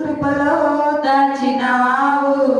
కృపలో దాచినవావు.